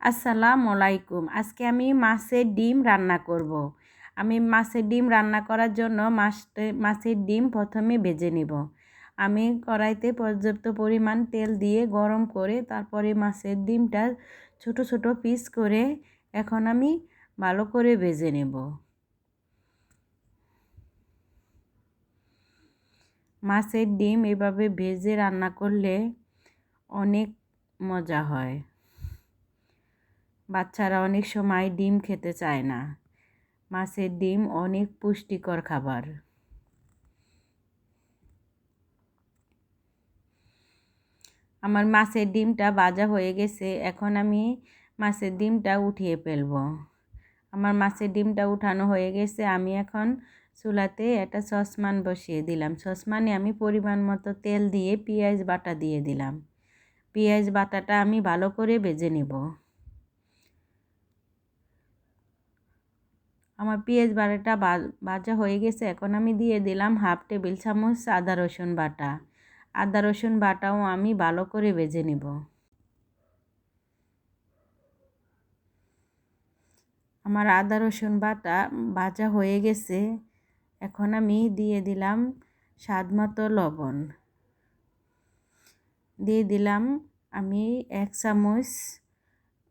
আসসালামু আলাইকুম। আজকে আমি মাছের ডিম রান্না করব। আমি মাছের ডিম রান্না করার জন্য মাছ মাছের ডিম প্রথমে ভেজে নেব। আমি কড়াইতে পর্যাপ্ত পরিমাণ তেল দিয়ে গরম করে তারপরে মাছের ডিমটা ছোট ছোট পিস করে এখন আমি ভালো করে ভেজে নেব। মাছের ডিম এভাবে ভেজে রান্না করলে অনেক মজা হয়। বাচ্চারা অনেক সময় ডিম খেতে চায় না। মাছের ডিম অনেক পুষ্টিকর খাবার। আমার মাছের ডিমটা ভাজা হয়ে গেছে, এখন আমি মাছের ডিমটা উঠিয়ে ফেলব। আমার মাছের ডিমটা উঠানো হয়ে গেছে, আমি এখন চুলাতে একটা সসমান বসিয়ে দিলাম। সসমানে আমি পরিমাণ মতো তেল দিয়ে পেঁয়াজ বাটা দিয়ে দিলাম। পেঁয়াজ বাটাটা আমি ভালো করে ভেজে নেব। আমার পেঁয়াজ বাটাটা ভাজা হয়ে গেছে, এখন আমি দিয়ে দিলাম হাফ টেবিল চামচ আদা রসুন বাটা। আদা রসুন বাটাও আমি ভালো করে ভেজে নেব। আমার আদা রসুন বাটা ভাজা হয়ে গেছে, এখন আমি দিয়ে দিলাম স্বাদ মতো লবণ। দিয়ে দিলাম আমি এক চামচ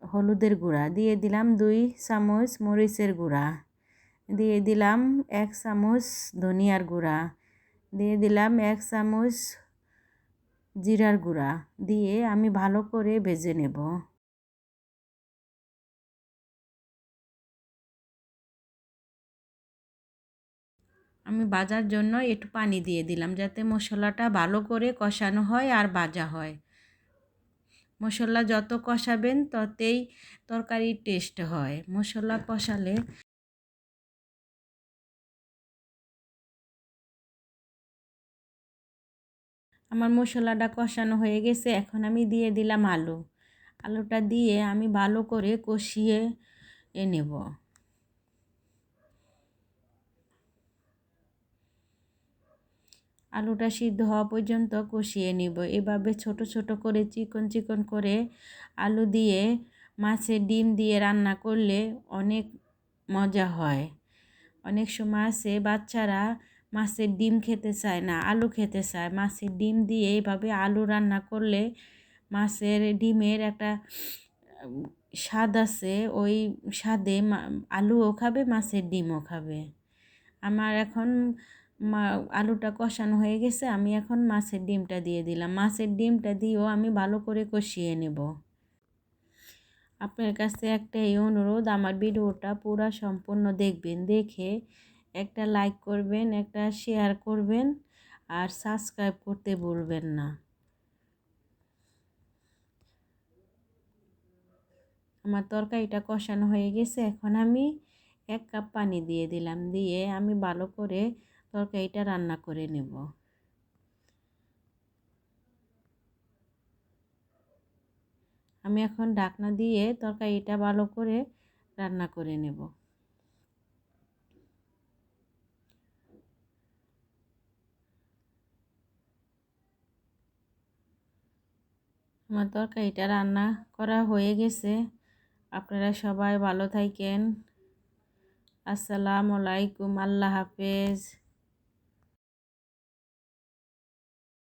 হলুদের গুঁড়া, দিয়ে দিলাম দুই চামচ মরিচের গুঁড়া। দিয়ে দিলাম এক চামচ ধনিয়ার গুঁড়া। দিয়ে দিলাম এক চামচ জিরার গুঁড়া। দিয়ে আমি ভালো করে ভেজে নেব। আমি বাজার জন্য একটু পানি দিয়ে দিলাম যাতে মশলাটা ভালো করে কষানো হয় আর ভাজা হয়। মশলা যত কষাবেন ততেই তরকারির টেস্ট হয়। মশলা কষালে আমার মশলাটা কষানো হয়ে গেছে, এখন আমি দিয়ে দিলাম আলু। আলুটা দিয়ে আমি ভালো করে কষিয়ে এ নেব। আলুটা সিদ্ধ হওয়া পর্যন্ত কষিয়ে নিব। এভাবে ছোট ছোট করে চিকন চিকন করে আলু দিয়ে মাছের ডিম দিয়ে রান্না করলে অনেক মজা হয়। অনেক সময় আছে বাচ্চারা মাছের ডিম খেতে চায় না, আলু খেতে চায়। মাছের ডিম দিয়ে এইভাবে আলু রান্না করলে মাছের ডিমের একটা স্বাদ আছে। ওই স্বাদে আলুও খাবে, মাছের ডিমও খাবে। আমার এখন আলুটা কষানো হয়ে গেছে, আমি এখন মাছের ডিমটা দিয়ে দিলাম। মাছের ডিমটা দিয়েও আমি ভালো করে কষিয়ে নেব। আপনার কাছে একটাই অনুরোধ, আমার ভিডিওটা পুরো সম্পূর্ণ দেখবেন। দেখে একটা লাইক করবেন, একটা শেয়ার করবেন আর সাবস্ক্রাইব করতে ভুলবেন না। আমার তরকারিটা কষানো হয়ে গেছে, এখন আমি এক কাপ পানি দিয়ে দিলাম, দিয়ে আমি ভালো করে তরকারিটা রান্না করে নেব। আমি এখন ঢাকনা দিয়ে তরকারিটা ভালো করে রান্না করে নেব। আমার তরকারিটা রান্না করা হয়ে গেছে। আপনারা সবাই ভালো থাকেন। আসসালামু আলাইকুম আল্লাহ হাফেজ।